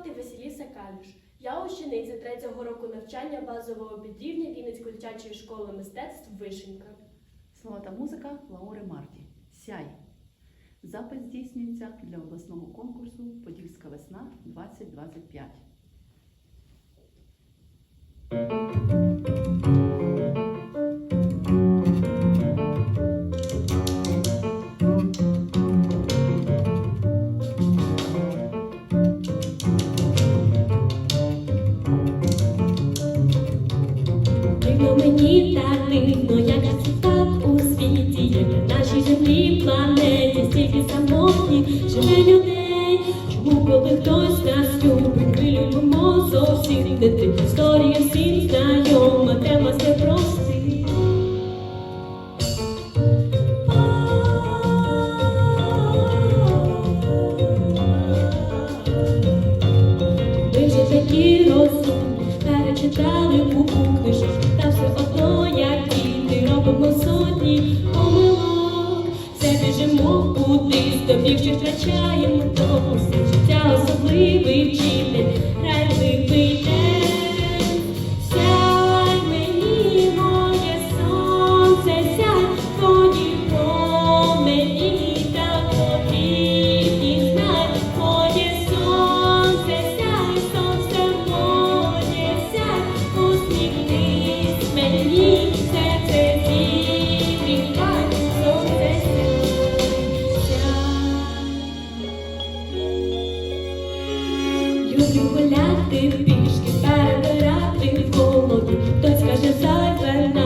звати Василіса Калюш. Я учениця третього року навчання базового підрівня Вінницької дитячої школи мистецтв Вишенька. Слова та музика Лаури Марті. Сяй. Запис здійснюється для обласного конкурсу Подільська весна 2025. Дивно мені так дивно, як це у світі, як на нашій землі планеті, стільки самотніх живе людей. До що втрачаємо то люблю гуляти, пішки перебирати в голові, хтось каже зайве.